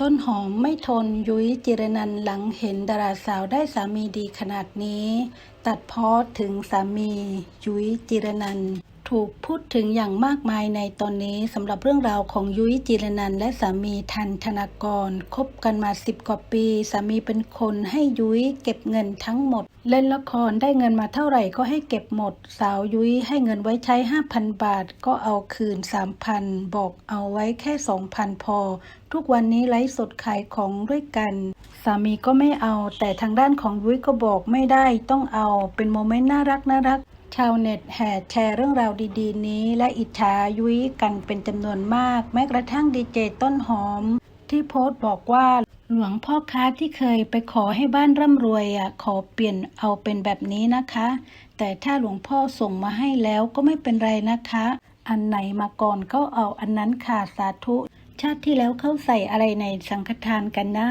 ต้นหอมไม่ทนยุ้ยจิรนันหลังเห็นดาราสาวได้สามีดีขนาดนี้ ตัดพ้อถึงสามียุ้ยจิรนันถูกพูดถึงอย่างมากมายในตอนนี้สำหรับเรื่องราวของยุ้ยจิรนันและสามีทันธนากรคบกันมาสิบกว่าปี สามีเป็นคนให้ยุ้ยเก็บเงินทั้งหมด เล่นละครได้เงินมาเท่าไหร่ก็ให้เก็บหมด สาวยุ้ยให้เงินไว้ใช้ 5,000 บาท ก็เอาคืน 3,000 บอกเอาไว้แค่ 2,000 พอ ทุกวันนี้ไลฟ์สดขายของด้วยกัน สามีก็ไม่เอา แต่ทางด้านของยุ้ยก็บอกไม่ได้ต้องเอาเป็นโมเมนต์น่ารักน่ารักชาวเน็ตแห่แชร์เรื่องราวดีๆ นี้ และอิจฉายุ้ยกันเป็นจำนวนมาก แม้กระทั่งดีเจต้นหอม ที่โพสต์บอกว่า หลวงพ่อค้าที่เคยไปขอให้บ้านร่ำรวยอะขอเปลี่ยนเอาเป็นแบบนี้นะคะ แต่ถ้าหลวงพ่อส่งมาให้แล้วก็ไม่เป็นไรนะคะ อันไหนมาก่อนก็เอาอันนั้นค่ะสาธุ ชาติที่แล้วเข้าใส่อะไรในสังฆทานกันนะ